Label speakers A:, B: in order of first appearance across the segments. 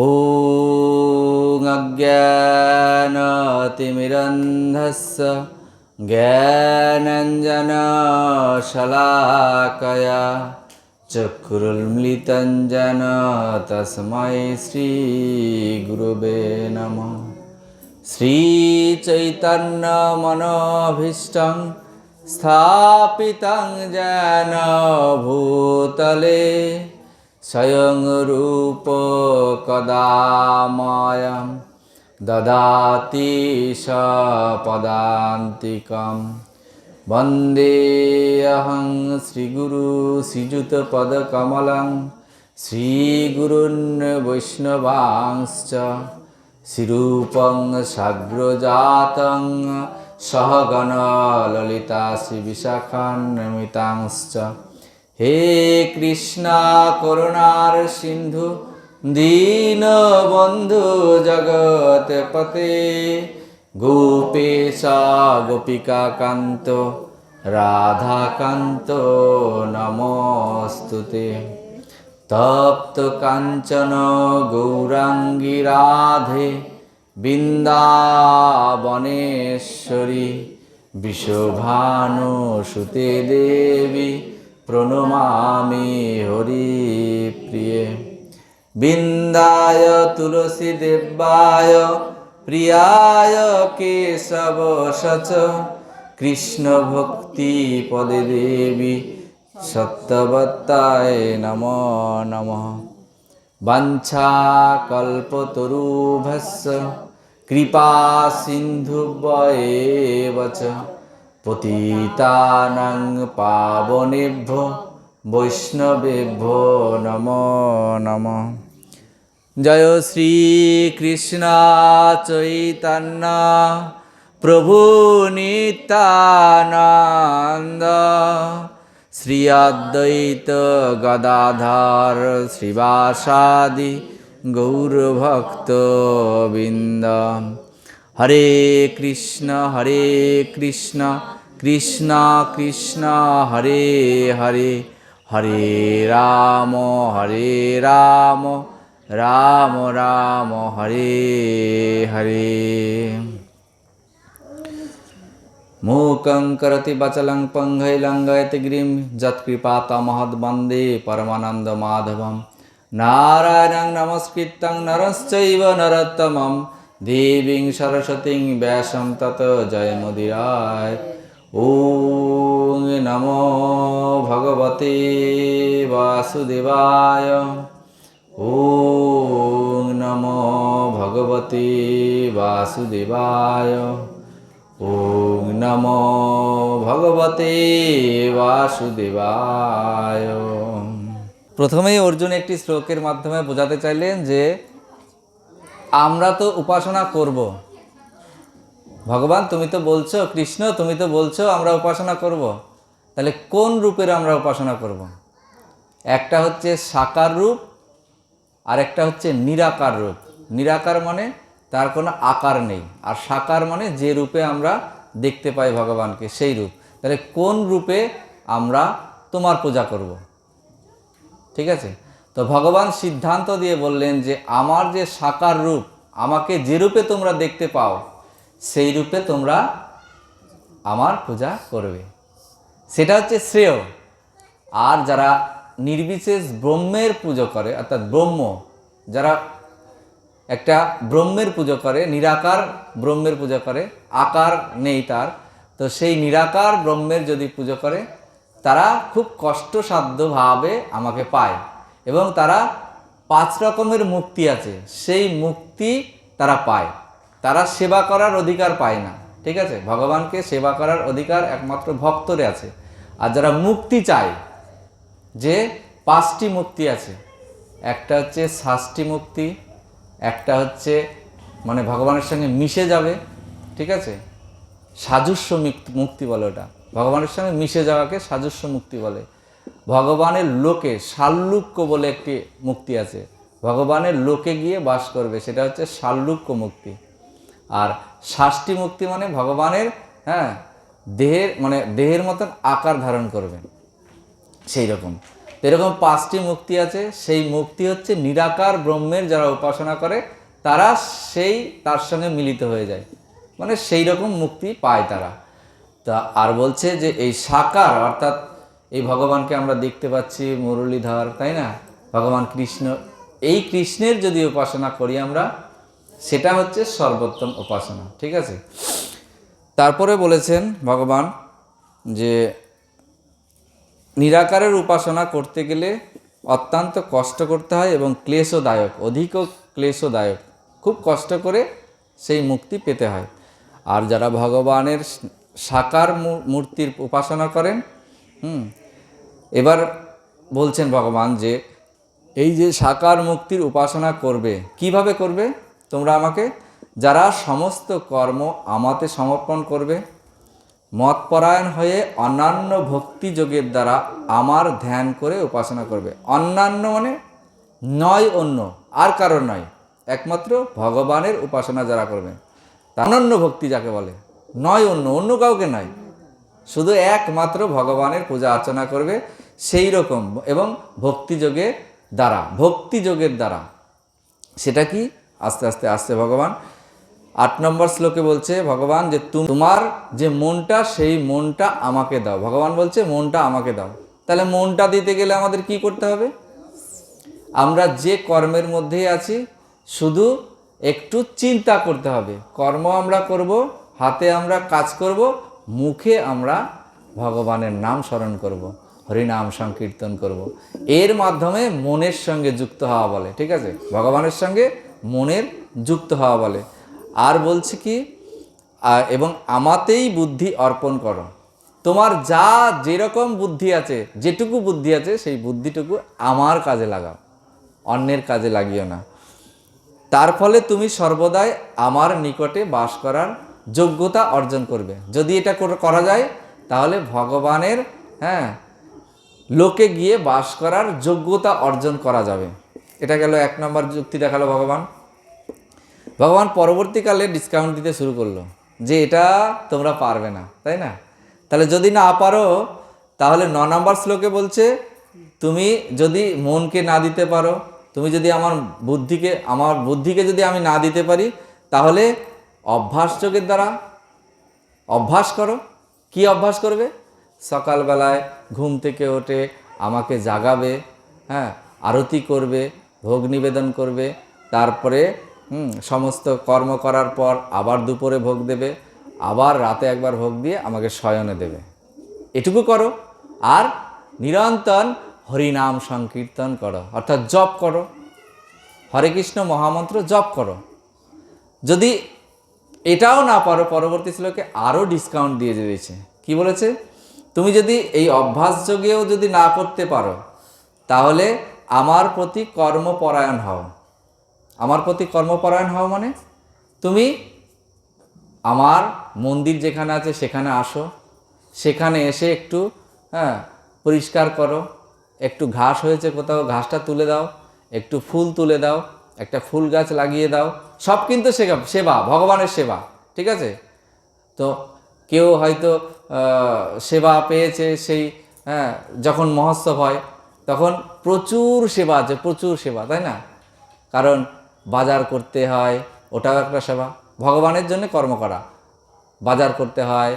A: ॐ अज्ञानतिमिरन्धस्य ज्ञानञ्जनशलाकया चक्रुर्मिलितञ्जन तस्मै श्रीगुरुवे नमः श्रीचैतन्यमनोभीष्टं स्थापितं जनभूतले স্বয়ং রূপ কদাময় দদাতি সপদান্তিকম বন্দেহং শ্রীগুরু শ্রীযুতপদকমলং শ্রীগুরুन् বৈষ্ণবাংশ্চ শ্রীরূপং সাগ্রজাতং সহগণ ললিতা শ্রীবিশাখান্নমিতাংশ্চ হে কৃষ্ণা করুণার সিন্ধু দীন বন্ধু জগত পতে গোপেশা গোপিকা কান্ত কান্ত নমস্তুতে তপ্ত কাঞ্চন গৌরাঙ্গী রাধে বৃন্দাবনেশ্বরী বিশোভানুসুতে দেবী প্রণমামি হরি প্রিয়ে বৃন্দায় তুলসী দেবায় প্রিয়ায় কেশব সচ কৃষ্ণ ভক্তি পদে দেবী সত্যবত্তায় নম নম বাঞ্ছা কল্পতরুভস্য কৃপা সিন্ধু বয়ে বচ পতিতানাং পাবনেভ্য বৈষ্ণবেভ্য নম নম জয় শ্রীকৃষ্ণ চৈতন্য প্রভু নিতানন্দ শ্রী অদ্বৈত গদাধর শ্রীবাসাদি গৌরভক্তবৃন্দ হরে কৃষ্ণ হরে কৃষ্ণ কৃষ্ণ কৃষ্ণ হরে হরে হরে রাম হরে রাম রাম রাম হরে হরে মূকং করতে বচলং যৎকৃপা গিরিম বন্দে পরমানন্দ মাধবম নারায়ণং নমস্কৃত্যং নরশ্চৈব নরোত্তমম দেবীং সরস্বতীং ব্যাসম তত জয় মদিরায় ও নম ভগবতে বাসুদেবায় ওং নম ভগবতে বাসুদেবায় ওং নম ভগবতে বাসুদেবায়
B: প্রথমেই অর্জুন একটি শ্লোকের মাধ্যমে বোঝাতে চাইলেন যে আমরা তো উপাসনা করব। ভগবান তুমি তো বলছো কৃষ্ণ তুমি তো বলছো আমরা উপাসনা করব। তাহলে কোন রূপের আমরা উপাসনা করব। একটা হচ্ছে সাকার রূপ আর একটা হচ্ছে নিরাকার রূপ নিরাকার মানে তার কোনো আকার নেই আর সাকার মানে যে রূপে আমরা দেখতে পাই ভগবানকে সেই রূপ তাহলে কোন রূপে আমরা তোমার পূজা করব ঠিক আছে তো ভগবান সিদ্ধান্ত দিয়ে বললেন যে আমার যে সাকার রূপ আমাকে যে রূপে তোমরা দেখতে পাও সেই রূপে তোমরা আমার পূজা করবে সেটা হচ্ছে শ্রেয় আর যারা নির্বিশেষ ব্রহ্মের পুজো করে অর্থাৎ ব্রহ্ম যারা একটা ব্রহ্মের পুজো করে নিরাকার ব্রহ্মের পুজো করে আকার নেই তার তো সেই নিরাকার ব্রহ্মের যদি পুজো করে তারা খুব কষ্টসাধ্যভাবে আমাকে পায় এবং তারা পাঁচ রকমের মুক্তি আছে সেই মুক্তি তারা পায় তারা সেবা করার অধিকার পায় না ঠিক আছে ভগবানকে সেবা করার অধিকার একমাত্র ভক্তরে আছে আর যারা মুক্তি চায় যে পাঁচটি মুক্তি আছে একটা হচ্ছে শাস্তি মুক্তি একটা হচ্ছে মানে ভগবানের সঙ্গে মিশে যাবে ঠিক আছে সাজস্য মুক্তি বলে ওটা ভগবানের সঙ্গে মিশে যাওয়াকে সাজস্য মুক্তি বলে ভগবানের লোকে শাল্লুক্য বলে একটি মুক্তি আছে ভগবানের লোকে গিয়ে বাস করবে সেটা হচ্ছে শাল্লুক্য মুক্তি আর ষাষ্ঠী মুক্তি মানে ভগবানের হ্যাঁ দেহের মানে দেহের মতন আকার ধারণ করবে সেই রকম এরকম পাঁচটি মুক্তি আছে সেই মুক্তি হচ্ছে নিরাকার ব্রহ্মের যারা উপাসনা করে তারা সেই তার সঙ্গে মিলিত হয়ে যায় মানে সেই রকম মুক্তি পায় তারা তা আর বলছে যে এই সাকার অর্থাৎ এই ভগবানকে আমরা দেখতে পাচ্ছি মুরলীধর তাই না ভগবান কৃষ্ণ এই কৃষ্ণের যদি উপাসনা করি আমরা সেটা হচ্ছে সর্বোত্তম উপাসনা ঠিক আছে তারপরে বলেছেন ভগবান যে নিরাকারের উপাসনা করতে গেলে অত্যন্ত কষ্ট করতে হয় এবং ক্লেশদায়ক অধিক ক্লেশদায়ক খুব কষ্ট করে সেই মুক্তি পেতে হয় আর যারা ভগবানের সাকার মূর্তির উপাসনা করেন হুম এবার বলছেন ভগবান যে এই যে সাকার মুক্তির উপাসনা করবে কিভাবে করবে তোমরা আমাকে যারা সমস্ত কর্ম আমাতে সমর্পণ করবে মতপরায়ণ হয়ে অন্যান্য ভক্তি যোগের দ্বারা আমার ধ্যান করে উপাসনা করবে অন্যান্য মানে নয় অন্য আর কারো নয় একমাত্র ভগবানের উপাসনা যারা করবে অনন্য ভক্তি যাকে বলে নয় অন্য অন্য কাউকে নয় শুধু একমাত্র ভগবানের পূজা অর্চনা করবে সেই রকম এবং ভক্তিযোগে দ্বারা ভক্তিযোগের দ্বারা সেটা কি আস্তে আস্তে আসছে ভগবান আট নম্বর শ্লোকে বলছে ভগবান যে তোমার যে মনটা সেই মনটা আমাকে দাও ভগবান বলছে মনটা আমাকে দাও তাহলে মনটা দিতে গেলে আমাদের কি করতে হবে আমরা যে কর্মের মধ্যেই আছি শুধু একটু চিন্তা করতে হবে কর্ম আমরা করব হাতে আমরা কাজ করব মুখে আমরা ভগবানের নাম স্মরণ করবো হরিনাম সংকীর্তন করব। এর মাধ্যমে মনের সঙ্গে যুক্ত হওয়া বলে ঠিক আছে ভগবানের সঙ্গে মনের যুক্ত হওয়া বলে আর বলছি কি এবং আমাতেই বুদ্ধি অর্পণ করো তোমার যা যেরকম বুদ্ধি আছে যেটুকু বুদ্ধি আছে সেই বুদ্ধিটুকু আমার কাজে লাগাও অন্যের কাজে লাগিও না তার ফলে তুমি সর্বদাই আমার নিকটে বাস করার যোগ্যতা অর্জন করবে যদি এটা করা যায় তাহলে ভগবানের হ্যাঁ লোকে গিয়ে বাস করার যোগ্যতা অর্জন করা যাবে এটা গেল এক নম্বর যুক্তি দেখালো ভগবান ভগবান পরবর্তীকালে ডিসকাউন্ট দিতে শুরু করলো যে এটা তোমরা পারবে না তাই না তাহলে যদি না পারো তাহলে ন নম্বর শ্লোকে বলছে তুমি যদি মনকে না দিতে পারো তুমি যদি আমার বুদ্ধিকে আমার বুদ্ধিকে যদি আমি না দিতে পারি তাহলে অভ্যাস চোখের দ্বারা অভ্যাস করো কি অভ্যাস করবে সকালবেলায় ঘুম থেকে ওঠে আমাকে জাগাবে হ্যাঁ আরতি করবে ভোগ নিবেদন করবে তারপরে সমস্ত কর্ম করার পর আবার দুপুরে ভোগ দেবে আবার রাতে একবার ভোগ দিয়ে আমাকে শয়নে দেবে এটুকু করো আর নিরন্তর হরিনাম সংকীর্তন করো অর্থাৎ জপ করো হরে কৃষ্ণ মহামন্ত্র জপ করো যদি এটাও না পারো পরবর্তী শ্লোকে আরও ডিসকাউন্ট দিয়ে দিয়েছে কি বলেছে তুমি যদি এই অভ্যাস যোগেও যদি না করতে পারো তাহলে আমার প্রতি কর্মপরায়ণ হও আমার প্রতি কর্মপরায়ণ হও মানে তুমি আমার মন্দির যেখানে আছে সেখানে আসো সেখানে এসে একটু হ্যাঁ পরিষ্কার করো একটু ঘাস হয়েছে কোথাও ঘাসটা তুলে দাও একটু ফুল তুলে দাও একটা ফুল গাছ লাগিয়ে দাও সব কিন্তু সেবা ভগবানের সেবা ঠিক আছে তো কেউ হয়তো সেবা পেয়েছে সেই হ্যাঁ যখন মহোৎসব হয় তখন প্রচুর সেবা আছে প্রচুর সেবা তাই না কারণ বাজার করতে হয় ওটাও একটা সেবা ভগবানের জন্য কর্ম করা বাজার করতে হয়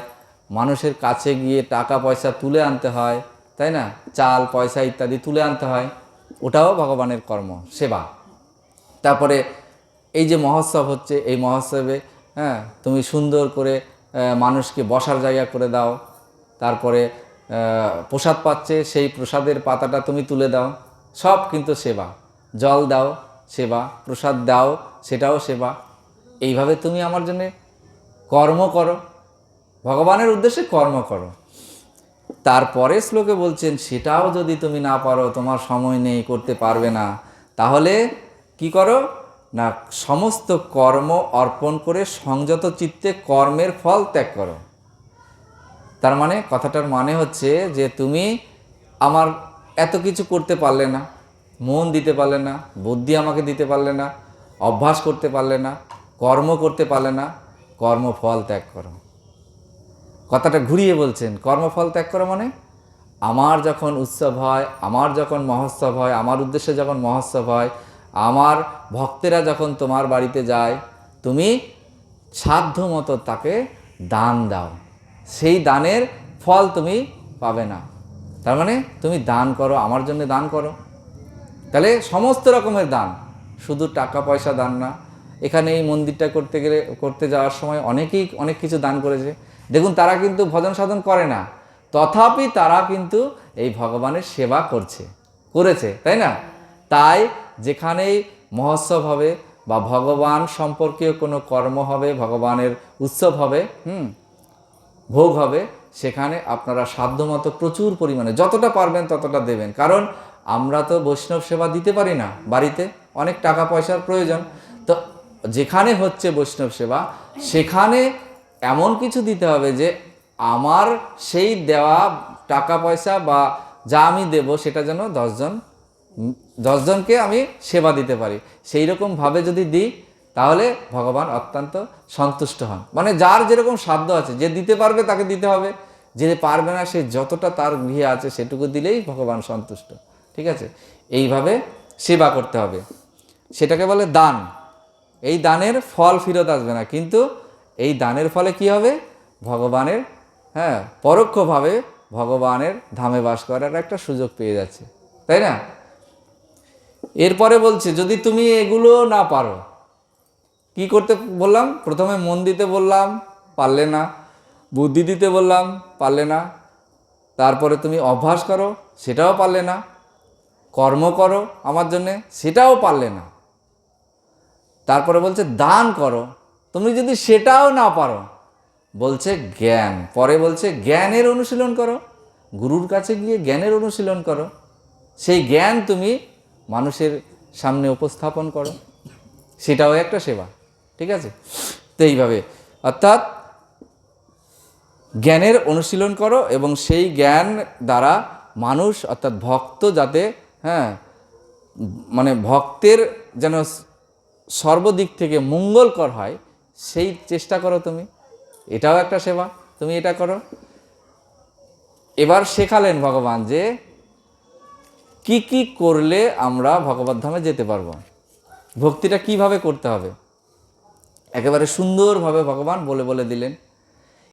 B: মানুষের কাছে গিয়ে টাকা পয়সা তুলে আনতে হয় তাই না চাল পয়সা ইত্যাদি তুলে আনতে হয় ওটাও ভগবানের কর্ম সেবা তারপরে এই যে মহোৎসব হচ্ছে এই মহোৎসবে হ্যাঁ তুমি সুন্দর করে মানুষকে বসার জায়গা করে দাও তারপরে প্রসাদ পাচ্ছে সেই প্রসাদের পাতাটা তুমি তুলে দাও সব কিন্তু সেবা জল দাও সেবা প্রসাদ দাও সেটাও সেবা এইভাবে তুমি আমার জন্যে কর্ম করো ভগবানের উদ্দেশ্যে কর্ম করো তারপরে শ্লোকে বলছেন সেটাও যদি তুমি না পারো তোমার সময় নেই করতে পারবে না তাহলে কি করো না সমস্ত কর্ম অর্পণ করে সংযত চিত্তে কর্মের ফল ত্যাগ করো তার মানে কথাটার মানে হচ্ছে যে তুমি আমার এত কিছু করতে পারলে না মন দিতে পারলে না বুদ্ধি আমাকে দিতে পারলে না অভ্যাস করতে পারলে না কর্ম করতে পারলে না কর্মফল ত্যাগ করো কথাটা ঘুরিয়ে বলছেন কর্মফল ত্যাগ করো মানে আমার যখন উৎসব হয় আমার যখন মহোৎসব হয় আমার উদ্দেশ্যে যখন মহোৎসব হয় আমার ভক্তেরা যখন তোমার বাড়িতে যায় তুমি সাধ্য মতো তাকে দান দাও সেই দানের ফল তুমি পাবে না তার মানে তুমি দান করো আমার জন্য দান করো তাহলে সমস্ত রকমের দান শুধু টাকা পয়সা দান না এখানে এই মন্দিরটা করতে গেলে করতে যাওয়ার সময় অনেকেই অনেক কিছু দান করেছে দেখুন তারা কিন্তু ভজন সাধন করে না তথাপি তারা কিন্তু এই ভগবানের সেবা করছে করেছে তাই না তাই যেখানেই মহোৎসব হবে বা ভগবান সম্পর্কীয় কোনো কর্ম হবে ভগবানের উৎসব হবে হুম ভোগ হবে সেখানে আপনারা সাধ্যমতো প্রচুর পরিমাণে যতটা পারবেন ততটা দেবেন কারণ আমরা তো বৈষ্ণব সেবা দিতে পারি না বাড়িতে অনেক টাকা পয়সার প্রয়োজন তো যেখানে হচ্ছে বৈষ্ণব সেবা সেখানে এমন কিছু দিতে হবে যে আমার সেই দেওয়া টাকা পয়সা বা যা আমি দেব সেটা যেন দশজন দশজনকে আমি সেবা দিতে পারি সেই রকমভাবে যদি দিই তাহলে ভগবান অত্যন্ত সন্তুষ্ট হন মানে যার যেরকম সাধ্য আছে যে দিতে পারবে তাকে দিতে হবে যে পারবে না সে যতটা তার গৃহে আছে সেটুকু দিলেই ভগবান সন্তুষ্ট ঠিক আছে এইভাবে সেবা করতে হবে সেটাকে বলে দান এই দানের ফল ফিরত আসবে না কিন্তু এই দানের ফলে কি হবে ভগবানের হ্যাঁ পরোক্ষভাবে ভগবানের ধামে বাস করার একটা সুযোগ পেয়ে যাচ্ছে তাই না এরপরে বলছে যদি তুমি এগুলো না পারো কি করতে বললাম প্রথমে মন দিতে বললাম পারলে না বুদ্ধি দিতে বললাম পারলে না তারপরে তুমি অভ্যাস করো সেটাও পারলে না কর্ম করো আমার জন্যে সেটাও পারলে না তারপরে বলছে দান করো তুমি যদি সেটাও না পারো বলছে জ্ঞান পরে বলছে জ্ঞানের অনুশীলন করো গুরুর কাছে গিয়ে জ্ঞানের অনুশীলন করো সেই জ্ঞান তুমি মানুষের সামনে উপস্থাপন করো সেটাও একটা সেবা ঠিক আছে তো এইভাবে অর্থাৎ জ্ঞানের অনুশীলন করো এবং সেই জ্ঞান দ্বারা মানুষ অর্থাৎ ভক্ত যাতে হ্যাঁ মানে ভক্তের যেন সর্বদিক থেকে মঙ্গলকর হয় সেই চেষ্টা করো তুমি এটাও একটা সেবা তুমি এটা করো এবার শেখালেন ভগবান যে কি কি করলে আমরা ভগবত ধামে যেতে পারবো ভক্তিটা কিভাবে করতে হবে একেবারে সুন্দরভাবে ভগবান বলে বলে দিলেন